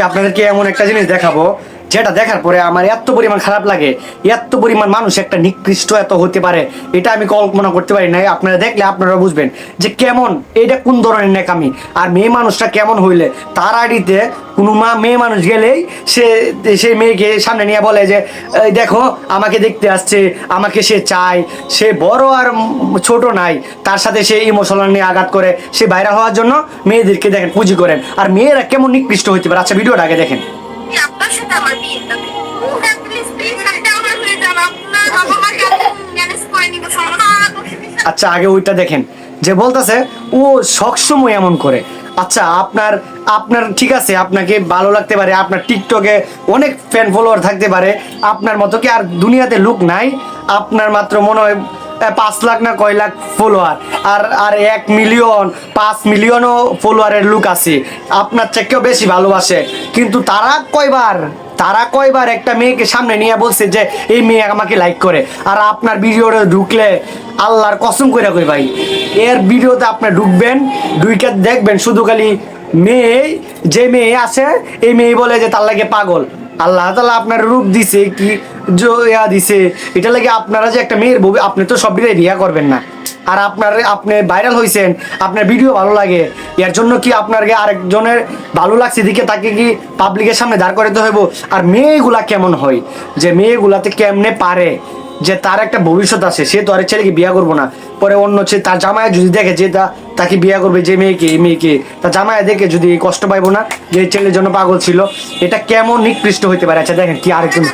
আজকে আপনাদেরকে এমন একটা জিনিস দেখাবো যেটা দেখার পরে আমার এত পরিমাণ খারাপ লাগে, এত পরিমাণ মানুষ একটা নিকৃষ্ট এত হতে পারে, এটা আমি কল্পনা করতে পারি না আপনারা দেখলে আপনারা বুঝবেন যে কেমন, এটা কোন ধরনের নেকামি আর মেয়ে মানুষটা কেমন হইলে, তার আড়িতে কোনো মা মেয়ে মানুষ গেলেই সে সেই মেয়েকে সামনে নিয়ে বলে যে, "এই দেখো, আমাকে দেখতে আসছে, আমাকে সে চায়, সে বড় আর ছোট নাই। তার সাথে সে ইমোশনাল নিয়ে আঘাত করে, সে বাইরে হওয়ার জন্য মেয়েদেরকে দেখেন, পুঁজি করেন। আর মেয়েরা কেমন নিকৃষ্ট হইতে পারে? আচ্ছা ভিডিওটা আগে দেখেন। হয়ে নিব, সমস্যা আচ্ছা আগে ওইটা দেখেন। যে বলতেছে, ও সবসময় এমন করে। আচ্ছা আপনার আপনার ঠিক আছে, আপনাকে ভালো লাগতে পারে, আপনার টিকটকে অনেক ফ্যান ফলোয়ার থাকতে পারে। আপনার মতো কি আর দুনিয়াতে লুক নাই? আপনার মাত্র মনে হয় পাঁচ লাখ না কয় লাখ ফলোয়ার আর আর এক মিলিয়ন পাঁচ মিলিয়নও ফলোয়ারের লুক আছে। আপনার চেকেও বেশি ভালোবাসে। কিন্তু তারা কয়বার তারা কয়বার একটা মেয়েকে সামনে নিয়ে বলছে যে, এই মেয়ে আমাকে লাইক করে। আর আপনার ভিডিওটা ঢুকলে আল্লাহর কসম করে কই ভাই? এর ভিডিওতে আপনি ঢুকবেন ঢুকে দেখবেন শুধু খালি মেয়ে, যে মেয়ে আছে, এই মেয়ে বলে যে তার লাগে পাগল। আল্লাহ তালা আপনার রূপ দিছে কি জো- ইয়া দিছে এটা লাগে আপনারা যে একটা মেয়ের বউ, আপনি তো সব দিকে রিয়া করবেন না। আর আপনার, আপনি ভাইরাল হয়েছেন আপনার ভিডিও ভালো লাগে, এর জন্য কি আপনার গে আরেকজনের ভালো লাগছে? দিকে তাকে কি পাবলিকের সামনে দাঁড় করাতে হইব? আর মেয়েগুলা কেমন হয়? যে মেয়েগুলাতে কেমনে পারে? যে তার একটা ভবিষ্যৎ আছে, সে তো আরেক ছেলেকে বিয়ে করব না। পরে অন্য ছেলে তার জামায় যদি দেখে যে তা, তাকে বিয়ে করবে যে মেয়েকে, এই মেয়েকে তার জামায় দেখে যদি কষ্ট পাইবো না, যে ছেলের জন্য পাগল ছিল, এটা কেমন নিকৃষ্ট হইতে পারে? আচ্ছা দেখেন কি আরেকজন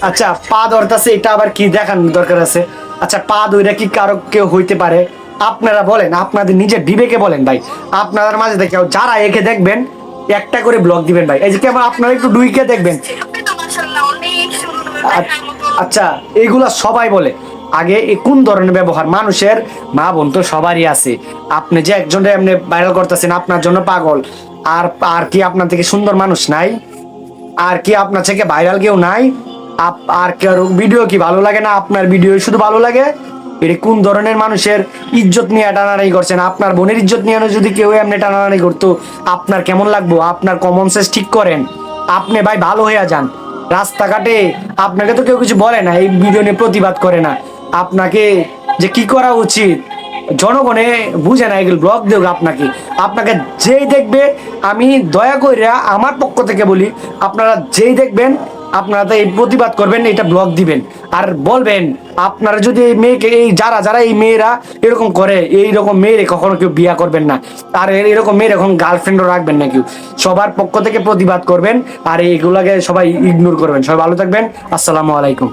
আচ্ছা পা ধরতেছে, এটা আবার কি দেখান দরকার আছে? আচ্ছা পা ধইরা কি কারও কেউ হইতে পারে? আপনারা বলেন, আপনাদের নিজের বিবেকে বলেন ভাই। আপনাদের মাঝে দেখে যারা একে দেখবেন, একটা করে ব্লগ দিবেন ভাই। এই যে কেমন আপনারা একটু ডুইকে দেখবেন। আপনি তো মাশাআল্লাহ অনেক সুন্দর আ- দেখার মতো আচ্ছা এগুলা সবাই বলে। আগে এ কোন ধরনের ব্যবহার? মানুষের মা বোন তো সবারই আছে। আপনি যে একজনের এমনি ভাইরাল করতেছেন, আপনার জন্য পাগল। আর আর কি আপনার থেকে সুন্দর মানুষ নাই? আর কি আপনার থেকে ভাইরাল কেউ নাই? আর কেউ ভিডিও কি ভালো লাগে না? আপনার ভিডিও শুধু ভালো লাগে? এটা কোন ধরনের মানুষের ইজ্জত নিয়ে টানাটানি করছেন? আপনার বোনের ইজ্জত নিয়ে যদি কেউ এমনি টানাটানি করতো, আপনার কেমন লাগবো? আপনার কমন সেন্স ঠিক করেন। আপনি ভাই ভালো হয়ে যান। রাস্তাঘাটে আপনাকে তো কেউ কিছু বলে না, এই ভিডিও নিয়ে প্রতিবাদ করে না। আপনাকে যে কি করা উচিত? জনগণে বুঝে না, এগুলো ব্লগ দেব আপনাকে। আপনাকে যেই দেখবে, আমি দয়া কইরা আমার পক্ষ থেকে বলি, আপনারা যেই দেখবেন, আপনারা তো এই প্রতিবাদ করবেন, এটা ব্লগ দিবেন। আর বলবেন, আপনারা যদি এই মেয়েকে, এই যারা যারা এই মেয়েরা এরকম করে, এই রকম মেয়েরে কখনো কেউ বিয়া করবেন না। আর এর- এরকম মেয়ের এখন গার্লফ্রেন্ডও রাখবেন না কেউ। সবার পক্ষ থেকে প্রতিবাদ করবেন, আর এইগুলাকে সবাই ইগনোর করবেন। সবাই ভালো থাকবেন। আসসালামু আলাইকুম।